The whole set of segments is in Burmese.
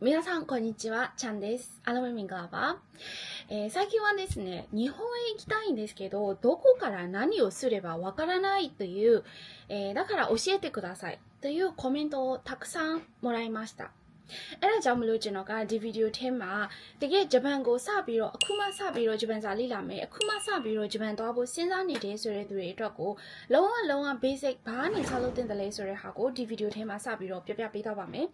皆さんこんにちは、ちゃんです。あのめみんがば。えー最近はですね、日本へ行きたいんですけど、どこから何をすればわからないという、えーだから教えてくださいというコメントをたくさんもらいました。 အဲ့ဒါကြောင့်မလို့ကျွန်တော်ကဒီဗီဒီယိုထဲမှာတကယ်ဂျပန်ကိုစပြီးတော့အခုမှစပြီးတော့ဂျပန်စာလေ့လာမယ်အခုမှစပြီးတော့ဂျပန်သွားဖို့စဉ်းစားနေတယ်ဆိုတဲ့သူတွေအတွက်ကိုလုံးဝလုံးဝ basic ဘာနဲ့ဆောက်လုပ်တင်တယ်လဲဆိုတဲ့ဟာကိုဒီဗီဒီယိုထဲမှာစပြီးတော့ပြပြပေးတော့ပါမယ်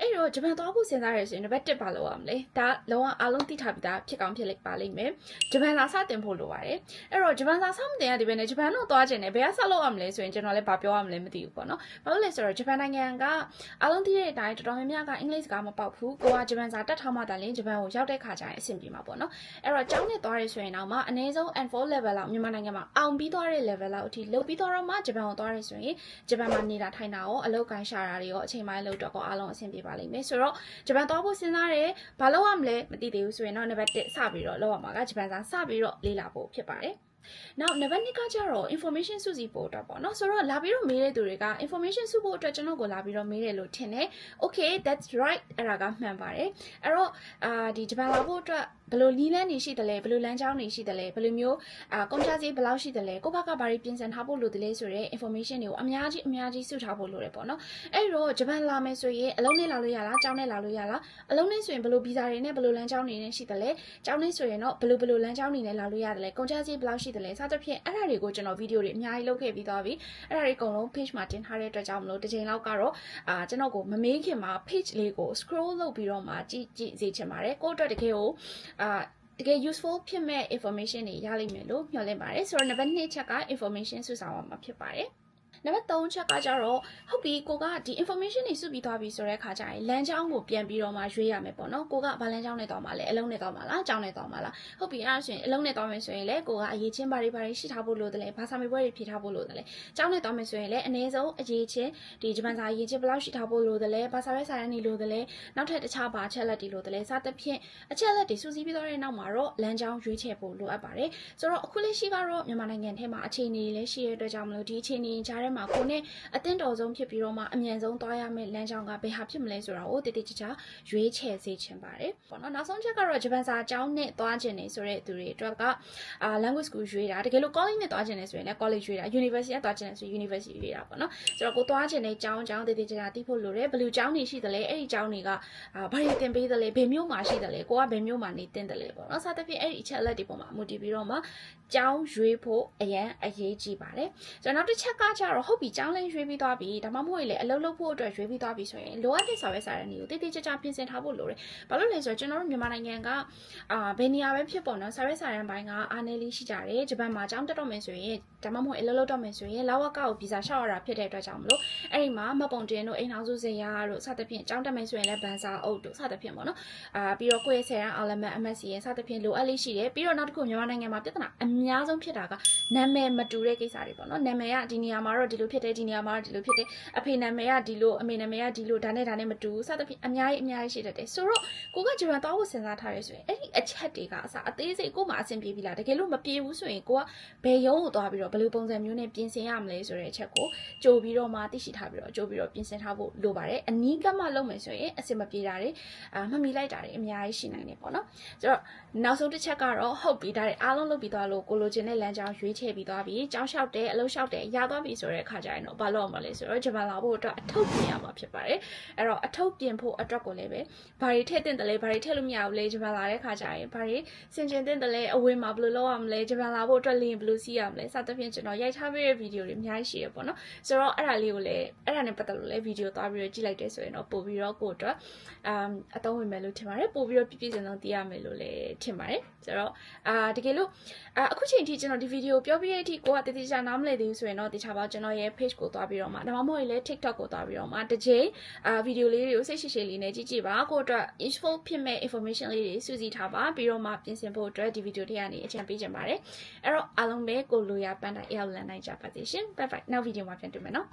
အဲ့တော့ဂျပန်သွားဖို့စဉ်းစားရဆိုရင်နံပါတ်1ပါလို့ရမလဲဒါလုံးဝအားလုံးသိထားပြီးသားဖြစ်ကောင်းဖြစ်လိမ့်ပါလိမ့်မယ်ဂျပန်စာစတင်ဖို့လိုပါတယ်အဲ့တော့ဂျပန်စာစမတင်ရတဲ့ဘယ်နဲ့ဂျပန်တော့သွားကျင်တယ်ဘယ်ကဆက်လုပ်ရမလဲဆိုရင်ကျွန်တော်လည်းဗာပြောရမလဲမသိဘူးပေါ့နော်ဘာလို့လဲဆိုတော့ဂျပန်နိုင်ငံကအားလုံးသိတဲ့အတိုင်းတော်တော်များများကအင်္ဂလိပ်စကားမပေါက်ဘူးကိုကဂျပန်စာတက်ထားမှတည်းဂျပန်ကိုရောက်တဲ့ခါကျရင်အဆင်ပြေမှာပေါ့နော်အဲ့တော့ကျောင်းနဲ့သွားရဆိုရင်တော့မှအနည်းဆုံး N4 level လောက်မြန်မာနိုင်ငံမှာအောင်ပြီးသွားတဲ့ level လောက်အထိလုပ်ပြီးသွားတော့မှဂျပန်ကိုသွားရဆိုရင်ဂျပန်မှာနေတာထိုင်တာရောအလုပ်ကိုင်းရှာတာတွေရောအချိန်ပိုင်းလုပ်တော့ကောအားလုံးအဆင်ပြေပါလိမ့်မယ်ဆိုတော့ဂျပန်သွားဖို့စဉ်းစားတယ်ဘာလုပ်ရမလဲမသိသေးဘူးဆိုရင်တော့နံပါတ်1စပြီးတော့လုပ်ရမှာကဂျပန်စာစပြီးတော့လေ့လာဖို့ဖြစ်ပါတယ် နောက်နံပါတ်2ကကျတော့ information စုစည်းဖို့အတွက်ပေါ့နော်ဆိုတော့လာပြီးတော့မေးတဲ့သူတွေက information စုဖို့အတွက်ကျွန်တော်ကိုလာပြီးတော့မေးတယ်လို့ထင်တယ် okay that's right အဲ့ဒါကမှန်ပါတယ်အဲ့တော့အာဒီဂျပန်လာဖို့အတွက်ဘယ်လိုလီလန်းနေရှိတယ်လဲဘယ်လိုလမ်းကြောင်းနေရှိတယ်လဲဘယ်လိုမျိုးအာကုန်ကျစရိတ်ဘယ်လောက်ရှိတယ်လဲကိုယ့်ဘက်ကဘာတွေပြင်ဆင်ထားဖို့လိုတယ်လဲဆိုတော့ information တွေကိုအများကြီးအများကြီးစုထားဖို့လိုတယ်ပေါ့နော်အဲ့တော့ဂျပန်လာမယ်ဆိုရင်အလုံးနဲ့လာလို့ရလားကြောင်းနဲ့လာလို့ရလားအလုံးနဲ့ဆိုရင်ဘယ်လိုဗီဇာတွေနဲ့ဘယ်လိုလမ်းကြောင်းတွေနဲ့ရှိတယ်လဲကြောင်းနဲ့ဆိုရင်တော့ဘယ်လိုဘယ်လိုလမ်းကြောင်းတွေနဲ့လာလို့ရတယ်လဲကုန်ကျစရိတ်ဘယ်လောက်ရှိတယ်လဲစသဖြင့်အဲ့ဒါတွေကိုကျွန်တော်ဗီဒီယိုတွေအများကြီးလုပ်ခဲ့ပြီးသွားပြီအဲ့ဒါတွေအကုန်လုံး page မှာတင်ထားတဲ့အတွက်ကြောင့်မလို့တစ်ချိန်လောက်ကတော့အာကျွန်တော်ကိုမမေးခင်မှာ page လေးကို scroll လုပ်ပြီးတော့မှကြည့်ကြည့်စေချင်ပါတယ်ကိုယ့်အတွက်တကယ်ကိုအာတကယ် useful ဖြစ်မဲ့ information တွေရလိမ့်မယ်လို့မျှော်လင့်ပါတယ်ဆိုတော့ number 2ချက်က information စုဆောင်းအောင်မှာဖြစ်ပါတယ် နံပါတ်3ချက်ကကြတော့ဟုတ်ပြီကိုကဒီ information တွေစုပြီးသွားပြီဆိုတဲ့အခါကျရင်လမ်းကြောင်းကိုပြန်ပြီးတော့မှရွေးရမယ်ပေါ့နော်ကိုကဘာလမ်းကြောင်းနဲ့သွားမှာလဲအလုံးနဲ့သွားမှာလားအကြောင်းနဲ့သွားမှာလားဟုတ်ပြီအဲ့ဒါဆိုရင်အလုံးနဲ့သွားမယ်ဆိုရင်လေကိုကအရေးချင်းဘာတွေဘာတွေရှိထားဖို့လိုတယ်လဲဘာစာမေးပွဲတွေဖြေထားဖို့လိုတယ်လဲအကြောင်းနဲ့သွားမယ်ဆိုရင်လေအနည်းဆုံးအရေးချင်းဒီဂျပန်စာအရေးချင်းဘယ်လောက်ရှိထားဖို့လိုတယ်လဲဘာစာရွက်စာတမ်းတွေလိုတယ်လဲနောက်ထပ်တခြားဘာအချက်လက်တွေလိုတယ်လဲစသဖြင့်အချက်လက်တွေစုစည်းပြီးတော့တဲ့နောက်မှာတော့လမ်းကြောင်းရွေးချယ်ဖို့လိုအပ်ပါတယ်ဆိုတော့အခုလက်ရှိကတော့မြန်မာနိုင်ငံထဲမှာအခြေအနေတွေလည်းရှိရတဲ့အတွက်ကြောင့်မလို့ဒီအခြေအနေကြားထဲမှာကိုနဲ့အသင့်တော်ဆုံးဖြစ်ပြီးတော့မှအမြန်ဆုံးသွားရမယ့်လမ်းကြောင်းကဘယ်ဟာဖြစ်မလဲဆိုတာကိုတည်တည်ချာချာရွေးချယ်စေချင်ပါတယ်ပေါ့နော်နောက်ဆုံးချက်ကတော့ဂျပန်စာအကြောင်းနဲ့သွားခြင်းနေဆိုတဲ့သူတွေအတွက်ကအာ language school ရွေးတာတကယ်လို့ college နဲ့သွားခြင်းနေဆိုရင်လည်း college ရွေးတာ university နဲ့သွားခြင်းနေဆို university ရွေးတာပေါ့နော်ဆိုတော့ကိုသွားခြင်းနေအကြောင်းအကြောင်းတည်တည်ချာချာသိဖို့လိုတယ်ဘယ်လိုအကြောင်းတွေရှိသလဲအဲ့ဒီအကြောင်းတွေကအာဘာတွေသင်ပေးသလဲဘယ်မျိုးမှာရှိသလဲကိုကဘယ်မျိုးမှာနေသင်တယ်လဲပေါ့နော်စသဖြင့်အဲ့ဒီအချက်အလက်တွေပေါ်မှာမူတည်ပြီးတော့မှကြောင်းရွေးဖို့အရန်အရေးကြီးပါတယ်ကျွန်တော်နောက်တစ်ချက်ကကြတော့ဟုတ်ပြီကြောင်းလဲရွေးပြီးသွားပြီဒါမှမဟုတ်ရင်လည်းအလုပ်လုပ်ဖို့အတွက်ရွေးပြီးသွားပြီဆိုရင်လိုအပ်တဲ့စာရွက်စာတမ်းတွေကိုတည်တည်ချာချာပြင်ဆင်ထားဖို့လိုတယ်ဘာလို့လဲဆိုတော့ကျွန်တော်တို့မြန်မာနိုင်ငံကအာဘယ်နေရာပဲဖြစ်ပေါ်နော်စာရွက်စာတမ်းပိုင်းကအားနည်းလေးရှိကြတယ်ဂျပန်မှာကြောင်းတက်တော့မယ်ဆိုရင်ဒါမှမဟုတ်အလုပ်လုပ်တော့မယ်ဆိုရင်လာဝကကိုဗီဇာလျှောက်ရတာဖြစ်တဲ့အတွက်ကြောင့်မလို့အဲ့ဒီမှာမပုံတင်တို့အိမ်အောင်စုစရာတို့စသဖြင့်ကြောင်းတက်မယ်ဆိုရင်လည်းဗန်စာအုပ်တို့စသဖြင့်ပေါ့နော်အာပြီးတော့ကိုယ့်ရဲ့ဆယ်ရန်အော်လမန် MSc ရဲ့စသဖြင့်လိုအပ်လေးရှိတယ်ပြီးတော့နောက်တစ်ခုမြန်မာနိုင်ငံမှာပြဿနာအများဆုံးဖြစ်တာကနာမည်မတူတဲ့ကိစ္စတွေပေါ့နော်နာမည်ကဒီနေရာမှာတော့ဒီလိုဖြစ်တယ်ဒီနေရာမှာတော့ဒီလိုဖြစ်တယ်အဖေနာမည်ကဒီလိုအမေနာမည်ကဒီလိုဒါနဲ့ဒါနဲ့မတူဘူးစသဖြင့်အများကြီးအများကြီးရှိတတ်တယ်ဆိုတော့ကိုကဂျပန်သွားဖို့စဉ်းစားထားရဆိုရင်အဲ့ဒီ အချက်တွေကအစအသေးစိတ်ကိုမှအဆင်ပြေပြီလားတကယ်လို့မပြေဘူးဆိုရင်ကိုကဘယ်ရုံးကိုသွားပြီးတော့ဘယ်လိုပုံစံမျိုးနဲ့ပြင်ဆင်ရမလဲဆိုတဲ့အချက်ကိုကြိုပြီးတော့မှသိရှိထားပြီးတော့ကြိုပြီးတော့ပြင်ဆင်ထားဖို့လိုပါတယ်အနီးကပ်မှလုပ်မယ်ဆိုရင်အဆင်မပြေတာတွေအာမမီလိုက်တာတွေအများကြီးရှိနိုင်တယ်ပေါ့နော်ဆိုတော့နောက်ဆုံးတစ်ချက်ကတော့ဟုတ်ပြီဒါတွေအားလုံးလုပ်ပြီးသွားလို့ကိုလိုချင်တဲ့လမ်းကြောင်းရွေးချယ်ပြီးသွားပြီကြောင်းလျှောက်တယ်အလုပ်လျှောက်တယ်ရသွားပြီဆိုတဲ့အခါကျရင်တော့ဘာလုပ်ရမလဲဆိုတော့ဂျပန်လာဖို့အတွက်အထုပ်ပြင်ရမှာဖြစ်ပါတယ်အဲ့တော့အထုပ်ပြင်ဖို့အတွက်ကိုလည်းပဲဘာတွေထည့်တင်တယ်လဲဘာတွေထည့်လို့မရဘူးလေဂျပန်လာတဲ့ခါကျရင်ဘာတွေဆင်ကျင်တင်တယ်လဲအဝေးမှာဘယ်လိုလုပ်ရမလဲဂျပန်လာဖို့အတွက်လင်းဘယ်လိုစီးရမလဲစသဖြင့်ကျွန်တော်ရိုက်ထားပေးတဲ့ဗီဒီယိုတွေအများကြီးရှိရပေါ့နော်ဆိုတော့အဲ့ဒါလေးကိုလည်းအဲ့ဒါနဲ့ပတ်သက်လို့လည်းဗီဒီယိုသွားပြီးတော့ကြည့်လိုက်တယ်ဆိုရင်တော့ပို့ပြီးတော့ကိုယ့်အတွက်အမ်အသုံးဝင်မယ်လို့ထင်ပါတယ်ပို့ပြီးတော့ပြည့်ပြည့်စုံစုံသိရမယ်လို့လည်းထင်ပါတယ်ဆိုတော့အာတကယ်လို့အာအခုချိန်ထိကျွန်တော်ဒီဗီဒီယိုပြောပြတဲ့အထိကိုကတတိကျနားမလည်သေးဘူးဆိုရင်တော့တခြားပါကျွန်တော်ရဲ့ page ကိုသွားပြီးတော့မှဒါမှမဟုတ်ရင်လည်း TikTok ကိုသွားပြီးတော့မှတစ်ချိန်အာဗီဒီယိုလေးတွေကိုစိတ်ရှိရှိလေးနဲ့ကြည့်ကြည့်ပါကိုအတွက် useful ဖြစ်မဲ့ information လေးတွေစုစည်းထားပါပြီးတော့မှပြင်ဆင်ဖို့အတွက်ဒီဗီဒီယိုတွေကနေအကြံပေးချင်ပါတယ်အဲ့တော့အားလုံးပဲကိုလိုရာပန်းတိုင်းအရောက်လန်နိုင်ကြပါစေရှင် bye bye နောက်ဗီဒီယိုမှာပြန်တွေ့မယ်နော်